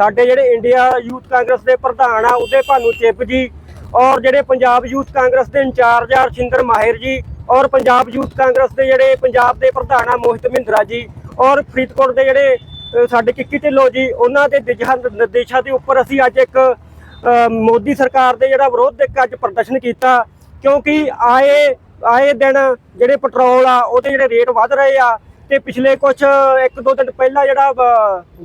ਸਾਡੇ ਜਿਹੜੇ India youth Congress ਦੇ ਪ੍ਰਧਾਨ ਆ, ਉਹਦੇ ਭਾਨੂ ਚਿੱਪ ਜੀ ਔਰ ਜਿਹੜੇ ਪੰਜਾਬ ਯੂਥ ਕਾਂਗਰਸ ਦੇ ਇੰਚਾਰਜ ਆ ਰਸ਼ਿੰਦਰ ਮਾਹਿਰ ਜੀ ਔਰ ਪੰਜਾਬ ਯੂਥ ਕਾਂਗਰਸ ਦੇ ਜਿਹੜੇ ਪੰਜਾਬ ਦੇ ਪ੍ਰਧਾਨ ਆ, ਮੋਹਿਤ ਮਹਿੰਦਰਾ ਜੀ ਔਰ ਫਰੀਦਕੋਟ ਦੇ ਜਿਹੜੇ ਸਾਡੇ ਕਿੱਕੀ ਢਿੱਲੋਂ ਜੀ, ਉਹਨਾਂ ਦੇ ਦਿਸ਼ਾ ਨਿਰਦੇਸ਼ਾਂ ਦੇ ਉੱਪਰ ਅਸੀਂ ਅੱਜ ਇੱਕ ਮੋਦੀ ਸਰਕਾਰ ਦੇ ਜਿਹੜਾ ਵਿਰੋਧ ਦੇ ਅੱਜ ਪ੍ਰਦਰਸ਼ਨ ਕੀਤਾ, ਕਿਉਂਕਿ ਆਏ ਆਏ ਦਿਨ ਜਿਹੜੇ ਪੈਟਰੋਲ ਆ, ਉਹਦੇ ਜਿਹੜੇ ਰੇਟ ਵੱਧ ਰਹੇ ਆ ਤੇ ਪਿਛਲੇ ਕੁਝ ਇੱਕ ਦੋ ਦਿਨ ਪਹਿਲਾਂ ਜਿਹੜਾ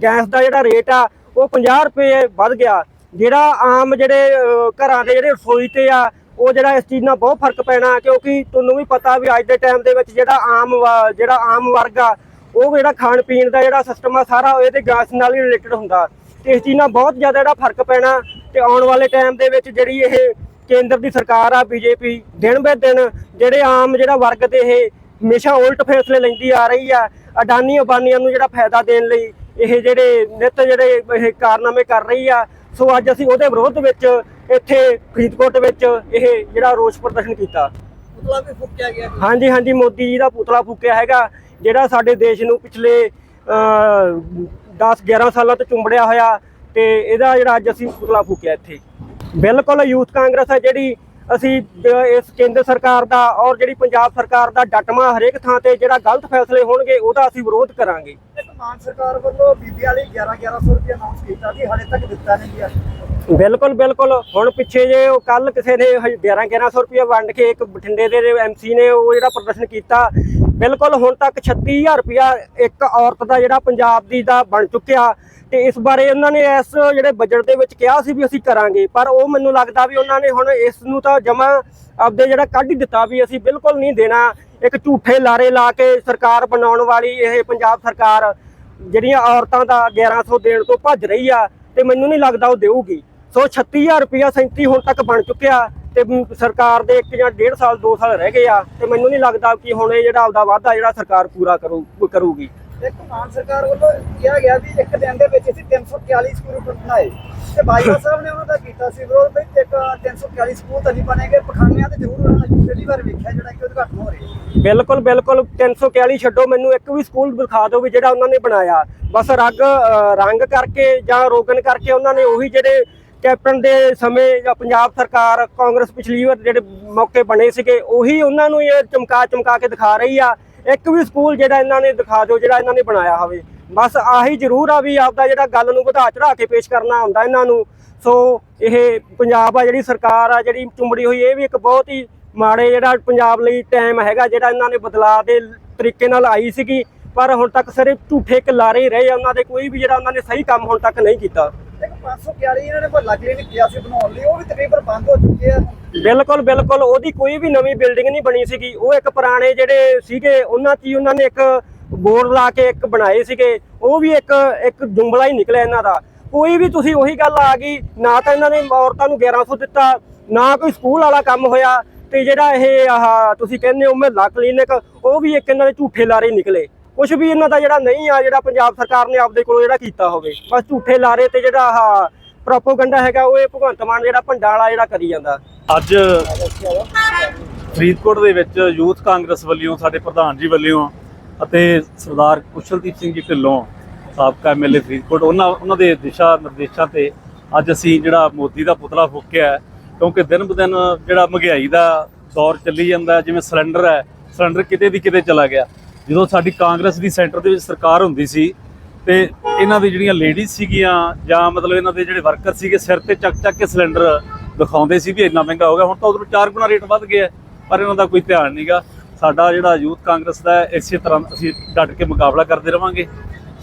ਗੈਸ ਦਾ ਜਿਹੜਾ ਰੇਟ ਆ ਉਹ 50 ਰੁਪਏ ਵੱਧ ਗਿਆ। ਜਿਹੜਾ ਆਮ ਜਿਹੜੇ ਘਰਾਂ ਦੇ ਜਿਹੜੇ ਰਸੋਈ ਤੇ ਆ, ਉਹ ਜਿਹੜਾ ਇਸ ਚੀਜ਼ ਨਾਲ ਬਹੁਤ ਫ਼ਰਕ ਪੈਣਾ, ਕਿਉਂਕਿ ਤੁਹਾਨੂੰ ਵੀ ਪਤਾ ਵੀ ਅੱਜ ਦੇ ਟਾਈਮ ਦੇ ਵਿੱਚ ਜਿਹੜਾ ਆਮ ਵ- ਜਿਹੜਾ ਆਮ ਵਰਗ ਆ, ਉਹ ਜਿਹੜਾ ਖਾਣ ਪੀਣ ਦਾ ਜਿਹੜਾ ਸਿਸਟਮ ਆ, ਸਾਰਾ ਇਹਦੇ ਗੈਸ ਨਾਲ ਹੀ ਰਿਲੇਟਡ ਹੁੰਦਾ। ਤੇ ਇਸ ਚੀਜ਼ ਨਾਲ ਬਹੁਤ ਜ਼ਿਆਦਾ ਜਿਹੜਾ ਫ਼ਰਕ ਪੈਣਾ, ਤੇ ਆਉਣ ਵਾਲੇ ਟਾਈਮ ਦੇ ਵਿੱਚ ਜਿਹੜੀ ਇਹ ਕੇਂਦਰ ਦੀ ਸਰਕਾਰ ਆ, ਬੀਜੇਪੀ, ਦਿਨ ਬੇ ਦਿਨ ਜਿਹੜੇ ਆਮ ਜਿਹੜਾ ਵਰਗ ਤੇ ਇਹ ਹਮੇਸ਼ਾ ਉਲਟ ਫੈਸਲੇ ਲੈਂਦੀ ਆ ਰਹੀ ਆ ਅਡਾਨੀ ਅਬਾਨੀਆਂ ਨੂੰ ਜਿਹੜਾ ਫਾਇਦਾ ਦੇਣ ਲਈ ਇਹ ਜਿਹੜੇ ਨਿਤ ਜਿਹੜੇ ਇਹ ਕਾਰਨਾਮੇ ਕਰ ਰਹੀ ਆ ਸੋ ਅੱਜ ਅਸੀਂ ਉਹਦੇ ਵਿਰੋਧ ਵਿੱਚ ਇੱਥੇ ਫਰੀਦਕੋਟ ਵਿੱਚ ਇਹ ਜਿਹੜਾ ਰੋਸ ਪ੍ਰਦਰਸ਼ਨ ਕੀਤਾ। ਪੁਤਲਾ ਵੀ ਫੁੱਕਿਆ ਗਿਆ ਹਾਂਜੀ ਹਾਂਜੀ ਮੋਦੀ ਜੀ ਦਾ ਪੁਤਲਾ ਫੂਕਿਆ ਹੈਗਾ ਜਿਹੜਾ ਸਾਡੇ ਦੇਸ਼ ਨੂੰ ਪਿਛਲੇ 10 11 ਸਾਲਾਂ ਤੋਂ ਚੁੰਬੜਿਆ ਹੋਇਆ ਤੇ ਇਹਦਾ ਜਿਹੜਾ ਅੱਜ ਅਸੀਂ ਪੁਤਲਾ ਫੂਕਿਆ ਇੱਥੇ। ਬਿਲਕੁਲ ਯੂਥ ਕਾਂਗਰਸ ਹੈ ਜਿਹੜੀ ਅਸੀਂ ਇਸ ਕੇਂਦਰ ਸਰਕਾਰ ਦਾ ਔਰ ਜਿਹੜੀ ਪੰਜਾਬ ਸਰਕਾਰ ਦਾ ਡਟਮਾ ਹਰੇਕ ਥਾਂ ਤੇ ਜਿਹੜਾ ਗਲਤ ਫੈਸਲੇ ਹੋਣਗੇ ਉਹਦਾ ਅਸੀਂ ਵਿਰੋਧ ਕਰਾਂਗੇ। ਮਾਨ ਸਰਕਾਰ ਵੱਲੋਂ ਬੀਬੀ ਵਾਲੀ 11 1100 ਰੁਪਏ ਅਨਾਉਂਸ ਕੀਤਾ ਸੀ ਹਾਲੇ ਤੱਕ ਦਿੱਤਾ ਨਹੀਂ ਗਿਆ। ਬਿਲਕੁਲ ਬਿਲਕੁਲ। ਹੁਣ ਪਿੱਛੇ ਜੇ ਉਹ ਕੱਲ ਕਿਸੇ ਨੇ 11 1100 ਰੁਪਏ ਵੰਡ ਕੇ ਇੱਕ ਬਠਿੰਡੇ ਦੇ ਐਮਸੀ ਨੇ ਉਹ ਜਿਹੜਾ ਪ੍ਰਦਰਸ਼ਨ ਕੀਤਾ, ਬਿਲਕੁਲ ਹੁਣ ਤੱਕ 36000 ਰੁਪਇਆ ਇੱਕ ਔਰਤ ਦਾ ਜਿਹੜਾ ਪੰਜਾਬ ਦੀ ਦਾ ਬਣ ਚੁੱਕਿਆ ਤੇ ਇਸ ਬਾਰੇ ਉਹਨਾਂ ਨੇ ਇਸ ਜਿਹੜੇ ਬਜਟ ਦੇ ਵਿੱਚ ਕਿਹਾ ਸੀ ਵੀ ਅਸੀਂ ਕਰਾਂਗੇ, ਪਰ ਉਹ ਮੈਨੂੰ ਲੱਗਦਾ ਵੀ ਉਹਨਾਂ ਨੇ ਹੁਣ ਇਸ ਨੂੰ ਤਾਂ ਜਮਾ ਆਪਦੇ ਜਿਹੜਾ ਕੱਢ ਹੀ ਦਿੱਤਾ ਵੀ ਅਸੀਂ ਬਿਲਕੁਲ ਨਹੀਂ ਦੇਣਾ। ਇੱਕ ਝੂਠੇ ਲਾਰੇ ਲਾ ਕੇ ਸਰਕਾਰ ਬਣਾਉਣ ਵਾਲੀ ਇਹ ਪੰਜਾਬ ਸਰਕਾਰ ਜਿਹੜੀਆਂ ਔਰਤਾਂ ਦਾ 1100 ਦੇਣ ਤੋਂ ਭੱਜ ਰਹੀ ਆ ਤੇ ਮੈਨੂੰ ਨਹੀਂ ਲੱਗਦਾ ਉਹ ਦੇਊਗੀ। ਸੋ 36000 ਰੁਪਇਆ 37 ਹੁਣ ਤੱਕ ਬਣ ਚੁੱਕਿਆ ਤੇ ਸਰਕਾਰ ਦੇ ਇੱਕ ਜਾਂ ਡੇਢ ਸਾਲ 2 ਸਾਲ ਰਹਿ ਗਏ ਆ ਤੇ ਮੈਨੂੰ ਨਹੀਂ ਲੱਗਦਾ ਕਿ ਹੁਣ ਇਹ ਜਿਹੜਾ ਆਪਦਾ ਵਾਅਦਾ ਜਿਹੜਾ ਸਰਕਾਰ ਪੂਰਾ ਕਰੂ, ਕਰੂਗੀ। ਇੱਕ ਮਾਨ ਸਰਕਾਰ ਵੱਲੋਂ ਕਿਹਾ ਗਿਆ ਵੀ ਇੱਕ ਦਿਨ ਦੇ ਵਿੱਚ ਅਸੀਂ 341 ਸਕੂਲ ਬਣਾਏ। ਤੇ ਬਾਈਵਾ ਸਾਹਿਬ ਨੇ ਉਹਨਾਂ ਦਾ ਕੀਤਾ ਸੀ ਵਿਰੋਧ ਵੀ ਇੱਕ 341 ਸਕੂਲ ਤਾਂ ਨਹੀਂ ਬਣੇਗੇ ਪਖਾਨਿਆਂ ਤੇ ਜ਼ਰੂਰ ਉਹਨਾਂ ਪਹਿਲੀ ਵਾਰ ਵੇਖਿਆ ਜਿਹੜਾ ਕਿ ਉਦਘਾਟਨ ਹੋ ਰਿਹਾ ਬਿਲਕੁਲ ਬਿਲਕੁਲ। 341 ਛੱਡੋ, ਮੈਨੂੰ ਇੱਕ ਵੀ ਸਕੂਲ ਦਿਖਾ ਦਿਓ ਵੀ ਜਿਹੜਾ ਉਹਨਾਂ ਨੇ ਬਣਾਇਆ। ਬਸ ਰੰਗ ਰੰਗ ਕਰਕੇ ਜਾਂ ਰੋਗਨ ਕਰਕੇ ਉਹਨਾਂ ਨੇ ਉਹੀ ਜਿਹੜੇ ਕੈਪਟਨ ਦੇ ਸਮੇਂ ਜਾਂ ਪੰਜਾਬ ਸਰਕਾਰ, ਕਾਂਗਰਸ ਪਿਛਲੀ ਵਾਰ ਜਿਹੜੇ ਮੌਕੇ ਬਣੇ ਸੀਗੇ, ਉਹੀ ਉਹਨਾਂ ਨੂੰ ਇਹ ਚਮਕਾ ਚਮਕਾ ਕੇ ਦਿਖਾ ਰਹੀ ਆ। ਇੱਕ ਵੀ ਸਕੂਲ ਜਿਹੜਾ ਇਹਨਾਂ ਨੇ ਦਿਖਾ ਦਿਓ, ਜਿਹੜਾ ਇਹਨਾਂ ਨੇ ਬਣਾਇਆ ਹੋਵੇ। ਬਸ ਆਹੀ ਜ਼ਰੂਰ ਆ ਵੀ ਆਪਦਾ ਜਿਹੜਾ ਗੱਲ ਨੂੰ ਵਧਾ ਚੜਾ ਕੇ ਪੇਸ਼ ਕਰਨਾ ਹੁੰਦਾ ਇਹਨਾਂ ਨੂੰ। ਸੋ ਇਹ ਪੰਜਾਬ ਆ ਜਿਹੜੀ ਸਰਕਾਰ ਆ ਜਿਹੜੀ ਚੁੰਬੜੀ ਹੋਈ ਇਹ ਵੀ ਇੱਕ ਬਹੁਤ ਹੀ ਮਾੜੇ ਜਿਹੜਾ ਪੰਜਾਬ ਲਈ ਟਾਈਮ ਹੈਗਾ ਜਿਹੜਾ ਇਹਨਾਂ ਨੇ ਬਦਲਾਅ ਦੇ ਤਰੀਕੇ ਨਾਲ ਆਈ ਸੀਗੀ ਪਰ ਹੁਣ ਤੱਕ ਸਿਰਫ ਝੂਠੇ ਕਿਲਾਰੇ ਹੀ ਰਹੇ ਆ ਉਹਨਾਂ ਦੇ ਕੋਈ ਵੀ ਜਿਹੜਾ ਉਹਨਾਂ ਨੇ ਸਹੀ ਕੰਮ ਹੁਣ ਤੱਕ ਨਹੀਂ ਕੀਤਾ। ਇੱਕ 541 ਇਹਨਾਂ ਨੇ ਮੁਹੱਲਾ ਕਲੀਨਿਕ ਕਿਹਾ ਸੀ ਬਣਾਉਣ ਲਈ ਉਹ ਵੀ ਤਕਰੀਬਨ ਬੰਦ ਹੋ ਚੁੱਕੇ ਆ। ਬਿਲਕੁਲ ਬਿਲਕੁਲ ਉਹਦੀ ਕੋਈ ਵੀ ਨਵੀਂ ਬਿਲਡਿੰਗ ਨਹੀਂ ਬਣੀ ਸੀਗੀ ਉਹ ਇੱਕ ਪੁਰਾਣੇ ਜਿਹੜੇ ਸੀਗੇ ਉਹਨਾਂ 'ਚ ਹੀ ਉਹਨਾਂ ਨੇ ਇੱਕ ਬੋਰਡ ਲਾ ਕੇ ਇੱਕ ਬਣਾਏ ਸੀਗੇ ਉਹ ਵੀ ਇੱਕ ਇੱਕ ਜੁੰਬਲਾ ਹੀ ਨਿਕਲਿਆ ਇਹਨਾਂ ਦਾ। ਕੋਈ ਵੀ ਤੁਸੀਂ ਉਹੀ ਗੱਲ ਆ ਗਈ, ਨਾ ਤਾਂ ਇਹਨਾਂ ਨੇ ਔਰਤਾਂ ਨੂੰ 1100 ਦਿੱਤਾ, ਨਾ ਕੋਈ ਸਕੂਲ ਵਾਲਾ ਕੰਮ ਹੋਇਆ, ਤੇ ਜਿਹੜਾ ਇਹ ਆਹ ਤੁਸੀਂ ਕਹਿੰਦੇ ਹੋ ਮਹੱਲਾ ਕਲੀਨਿਕ, ਉਹ ਵੀ ਇੱਕ ਇਹਨਾਂ ਦੇ ਝੂਠੇ ਲਾਰੇ ਨਿਕਲੇ। ਕੁਝ ਵੀ ਇਹਨਾਂ ਦਾ ਜਿਹੜਾ ਨਹੀਂ ਆ, ਜਿਹੜਾ ਪੰਜਾਬ ਸਰਕਾਰ ਨੇ ਆਪਦੇ ਕੋਲੋਂ ਜਿਹੜਾ ਕੀਤਾ ਹੋਵੇ, ਬਸ ਝੂਠੇ ਲਾਰੇ ਤੇ ਜਿਹੜਾ ਆਹ ਪ੍ਰੋਪੋਗੰਡਾ ਹੈਗਾ, ਉਹ ਇਹ ਭਗਵੰਤ ਮਾਨ ਜਿਹੜਾ ਭੰਡਾਂ ਵਾਲਾ ਜਿਹੜਾ ਕਰੀ ਜਾਂਦਾ। ਅੱਜ ਫਰੀਦਕੋਟ ਦੇ ਵਿੱਚ ਯੂਥ ਕਾਂਗਰਸ ਵੱਲੋਂ, ਸਾਡੇ ਪ੍ਰਧਾਨ ਜੀ ਵੱਲੋਂ, ਅਤੇ ਸਰਦਾਰ ਕੁਸ਼ਲਦੀਪ ਸਿੰਘ ਜੀ ਢਿੱਲੋਂ ਸਾਬਕਾ ਐਮਐਲਏ ਫਰੀਦਕੋਟ, ਉਹਨਾਂ ਉਹਨਾਂ ਦੇ ਦਿਸ਼ਾ ਨਿਰਦੇਸ਼ਾਂ ਤੇ ਅੱਜ ਅਸੀਂ ਜਿਹੜਾ ਮੋਦੀ ਦਾ ਪੁਤਲਾ ਫੂਕਿਆ ਹੈ, ਕਿਉਂਕਿ ਦਿਨ ਬ ਦਿਨ ਜਿਹੜਾ ਮਹਿੰਗਾਈ ਦਾ ਦੌਰ ਚੱਲੀ ਜਾਂਦਾ ਜਿਵੇਂ ਸਿਲੰਡਰ ਹੈ, ਸਿਲੰਡਰ ਕਿਤੇ ਦੀ ਕਿਤੇ ਚਲਾ ਗਿਆ। ਜਦੋਂ ਸਾਡੀ ਕਾਂਗਰਸ ਦੀ ਸੈਂਟਰ ਦੇ ਵਿੱਚ ਸਰਕਾਰ ਹੁੰਦੀ ਸੀ ਤੇ ਇਹਨਾਂ ਦੀ ਜਿਹੜੀਆਂ ਲੇਡੀਜ਼ ਸੀਗੀਆਂ ਜਾਂ ਮਤਲਬ ਇਹਨਾਂ ਦੇ ਜਿਹੜੇ ਵਰਕਰ ਸੀਗੇ, ਸਿਰ ਤੇ ਚੱਕ ਚੱਕ ਕੇ ਸਿਲੰਡਰ ਦਿਖਾਉਂਦੇ ਸੀ ਵੀ ਇੰਨਾ ਮਹਿੰਗਾ ਹੋ ਗਿਆ। ਹੁਣ ਤਾਂ ਉਧਰੋਂ ਚਾਰ ਗੁਣਾ ਰੇਟ ਵੱਧ ਗਿਆ ਪਰ ਇਹਨਾਂ ਦਾ ਕੋਈ ਧਿਆਨ ਨਹੀਂਗਾ ਸਾਡਾ ਜਿਹੜਾ ਯੂਥ ਕਾਂਗਰਸ ਦਾ ਇਸੇ ਤਰ੍ਹਾਂ ਅਸੀਂ ਡਟ ਕੇ ਮੁਕਾਬਲਾ ਕਰਦੇ ਰਵਾਂਗੇ।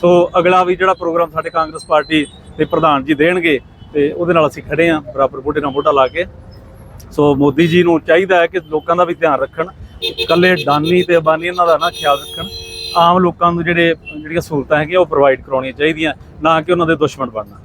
ਸੋ ਅਗਲਾ ਵੀ ਜਿਹੜਾ ਪ੍ਰੋਗਰਾਮ ਸਾਡੇ ਕਾਂਗਰਸ ਪਾਰਟੀ ਦੇ ਪ੍ਰਧਾਨ ਜੀ ਦੇਣਗੇ ਤੇ ਉਹਦੇ ਨਾਲ ਅਸੀਂ ਖੜੇ ਆਂ ਬਰਾਬਰ ਮੋਢੇ ਨਾਲ ਮੋਢਾ ਲਾ ਕੇ। ਸੋ ਮੋਦੀ ਜੀ ਨੂੰ ਚਾਹੀਦਾ ਹੈ ਕਿ ਲੋਕਾਂ ਦਾ ਵੀ ਧਿਆਨ ਰੱਖਣ, ਇਕੱਲੇ ਡਾਨੀ ਤੇ ਅਬਾਨੀ ਇਹਨਾਂ ਦਾ ਨਾ ਖਿਆਲ ਰੱਖਣ। ਆਮ ਲੋਕਾਂ ਨੂੰ ਜਿਹੜੇ, ਜਿਹੜੀਆਂ ਸਹੂਲਤਾਂ ਹੈਗੀਆਂ ਉਹ ਪ੍ਰੋਵਾਈਡ ਕਰਾਉਣੀਆਂ ਚਾਹੀਦੀਆਂ, ਨਾ ਕਿ ਉਹਨਾਂ ਦੇ ਦੁਸ਼ਮਣ ਬਣਨਾ।